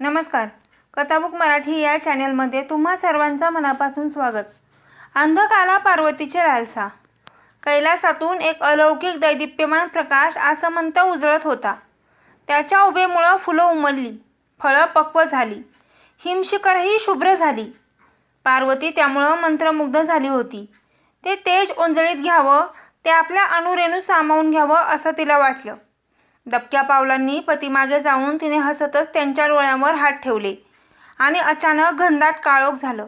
नमस्कार. कथाबुक मराठी या चॅनेलमध्ये तुम्हा सर्वांचं मनापासून स्वागत. अंधकाला पार्वतीचे लालसा. कैलासातून एक अलौकिक दैदिप्यमान प्रकाश आसमंत उजळत होता. त्याच्या उभेमुळं फुलं उमलली फळं पक्व झाली हिमशिखरही शुभ्र झाली. पार्वती त्यामुळं मंत्रमुग्ध झाली होती. ते तेज उंजळीत घ्यावं ते आपल्या अनुरेणू सामावून घ्यावं असं तिला वाटलं. दबक्या पावलांनी पतीमागे जाऊन तिने हसतच त्यांच्या डोळ्यांवर हात ठेवले आणि अचानक घनदाट काळोख झालं.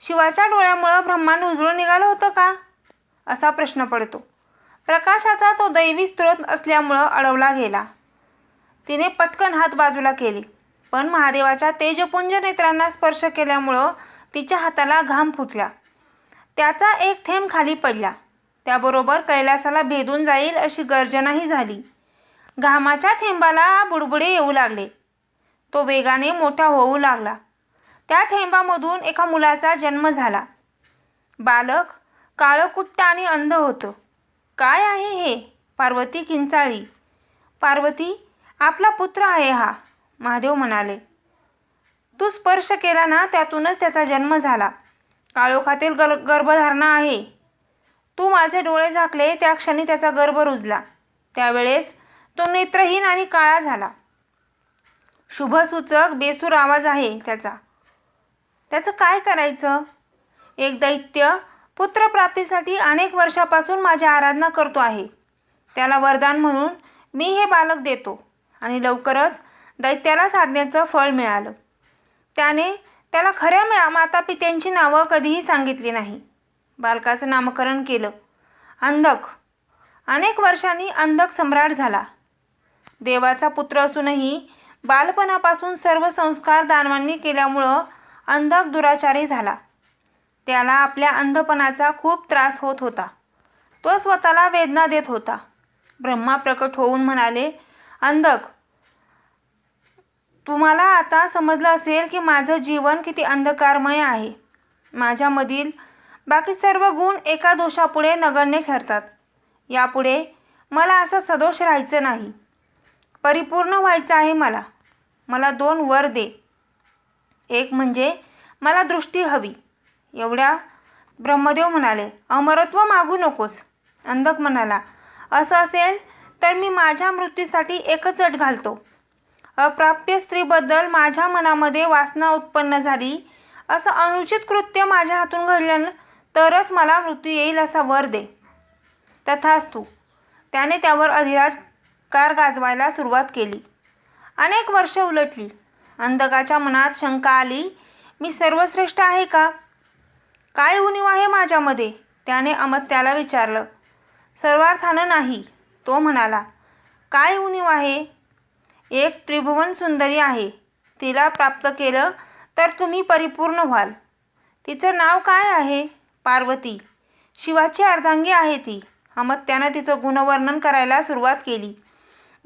शिवाच्या डोळ्यामुळं ब्रह्मांड उजळून निघालं होतं का? असा प्रश्न पडतो. प्रकाशाचा तो दैवी स्रोत असल्यामुळं अडवला गेला. तिने पटकन हात बाजूला केले पण महादेवाच्या तेजपुंज नेत्रांना स्पर्श केल्यामुळं तिच्या हाताला घाम फुटला. त्याचा एक थेंब खाली पडला. त्याबरोबर कैलासाला भेदून जाईल अशी गर्जनाही झाली. घामाच्या थेंबाला बुडबुडे येऊ लागले. तो वेगाने मोठा होऊ लागला. त्या थेंबामधून एका मुलाचा जन्म झाला. बालक काळकुट्ट आणि अंध होतं. काय आहे हे? पार्वती किंचाळी. पार्वती आपला पुत्र आहे हा महादेव म्हणाले. तू स्पर्श केला ना त्यातूनच त्याचा जन्म झाला. काळोखातील गर गर्भधारणा आहे. तू माझे डोळे झाकले त्या क्षणी त्याचा गर्भ रुजला. त्यावेळेस तो नेत्रहीन आणि काळा झाला. शुभसूचक बेसूर आवाज आहे त्याचा. त्याचं काय करायचं? एक दैत्य पुत्रप्राप्तीसाठी अनेक वर्षापासून माझी आराधना करतो आहे. त्याला वरदान म्हणून मी हे बालक देतो आणि लवकरच दैत्याला साधण्याचं फळ मिळालं. त्याने त्याला खऱ्या माता मातापित्यांची नावं कधीही सांगितली नाही. बालकाचं नामकरण केलं. अंधक. अनेक वर्षांनी अंधक सम्राट झाला. देवाचा पुत्र असूनही बालपणापासून सर्व संस्कार दानवांनी केल्यामुळं अंधक दुराचारी झाला. त्याला आपल्या अंधपणाचा खूप त्रास होत होता. तो स्वतःला वेदना देत होता. ब्रह्मा प्रकट होऊन म्हणाले अंधक तुम्हाला आता समजलं असेल की माझं जीवन किती अंधकारमय आहे. माझ्यामधील बाकी सर्व गुण एका दोषापुढे नगण्य ठरतात. यापुढे मला असं सदोष राहायचं नाही. परिपूर्ण व्हायचं आहे मला. मला दोन वर दे. एक म्हणजे मला दृष्टी हवी. एवढ्या ब्रह्मदेव म्हणाले अमरत्व मागू नकोस. अंधक म्हणाला असं असेल तर मी माझ्या मृत्यूसाठी एकच अट घालतो. अप्राप्य स्त्रीबद्दल माझ्या मनामध्ये वासना उत्पन्न झाली. असं अनुचित कृत्य माझ्या हातून घडलं तरच मला मृत्यू येईल असा वर दे. तथास्तू त्याने त्यावर अधिराज कार गाजवायला सुरुवात केली. अनेक वर्ष उलटली. अंधकाच्या मनात शंका आली मी सर्वश्रेष्ठ आहे का? काय उणीव आहे माझ्यामध्ये? त्याने अमत्याला विचारलं. सर्वार्थानं नाही तो म्हणाला. काय उणीव आहे? एक त्रिभुवन सुंदरी आहे. तिला प्राप्त केलं तर तुम्ही परिपूर्ण व्हाल. तिचं नाव काय आहे? पार्वती. शिवाची अर्धांगी आहे ती. अमत्यानं तिचं गुणवर्णन करायला सुरुवात केली.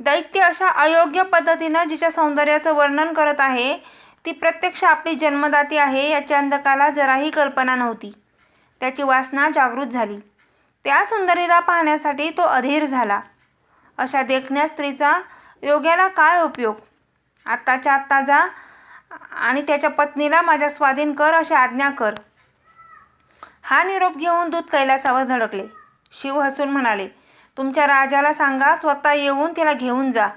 दैत्य अशा अयोग्य पद्धतीनं जिच्या सौंदर्याचं वर्णन करत आहे ती प्रत्यक्ष आपली जन्मदाती आहे याच्या अंधकाला जराही कल्पना नव्हती. त्याची वासना जागृत झाली. त्या सुंदरीला पाहण्यासाठी तो अधीर झाला. अशा देखण्या स्त्रीचा योग्याला काय उपयोग? आत्ताच्या आत्ता जा आणि त्याच्या पत्नीला माझ्या स्वाधीन कर अशी आज्ञा कर. हा निरोप घेऊन दूत कैलासावर धडकले. शिव हसून म्हणाले तुमच्या राजाला सांगा स्वतः येऊन तिला घेऊन जा.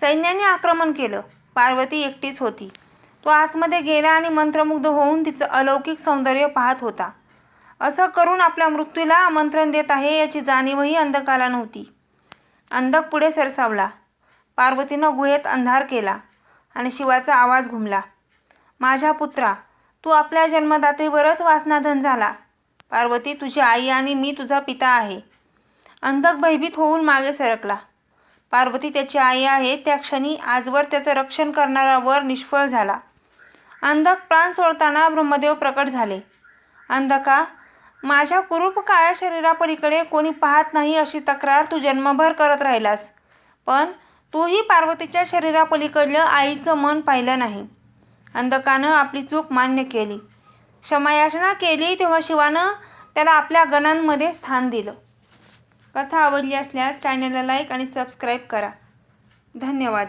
सैन्याने आक्रमण केलं. पार्वती एकटीच होती. तो आतमध्ये गेला आणि मंत्रमुग्ध होऊन तिचं अलौकिक सौंदर्य पाहत होता. असं करून आपल्या मृत्यूला आमंत्रण देत आहे याची जाणीवही अंधकाला नव्हती. अंधक पुढे सरसावला. पार्वतीनं गुहेत अंधार केला आणि शिवाचा आवाज घुमला. माझ्या पुत्रा तू आपल्या जन्मदातेवरच वासनाधन झाला. पार्वती तुझी आई आणि मी तुझा पिता आहे. अंधक भयभीत होऊन मागे सरकला. पार्वती त्याची आई आहे त्या क्षणी आजवर त्याचं रक्षण करणारा वर निष्फळ झाला. अंधक प्राण सोडताना ब्रह्मदेव प्रकट झाले. अंधका माझ्या कुरूप काळ्या शरीरापलीकडे कोणी पाहत नाही अशी तक्रार तू जन्मभर करत राहिलास. पण तूही पार्वतीच्या शरीरापलीकडलं आईचं मन पाहिलं नाही. अंधकानं आपली चूक मान्य केली. क्षमायाचना केली तेव्हा शिवानं त्याला आपल्या गणांमध्ये स्थान दिलं. कथा आवडली असल्यास चॅनलला लाईक आणि सबस्क्राईब करा. धन्यवाद.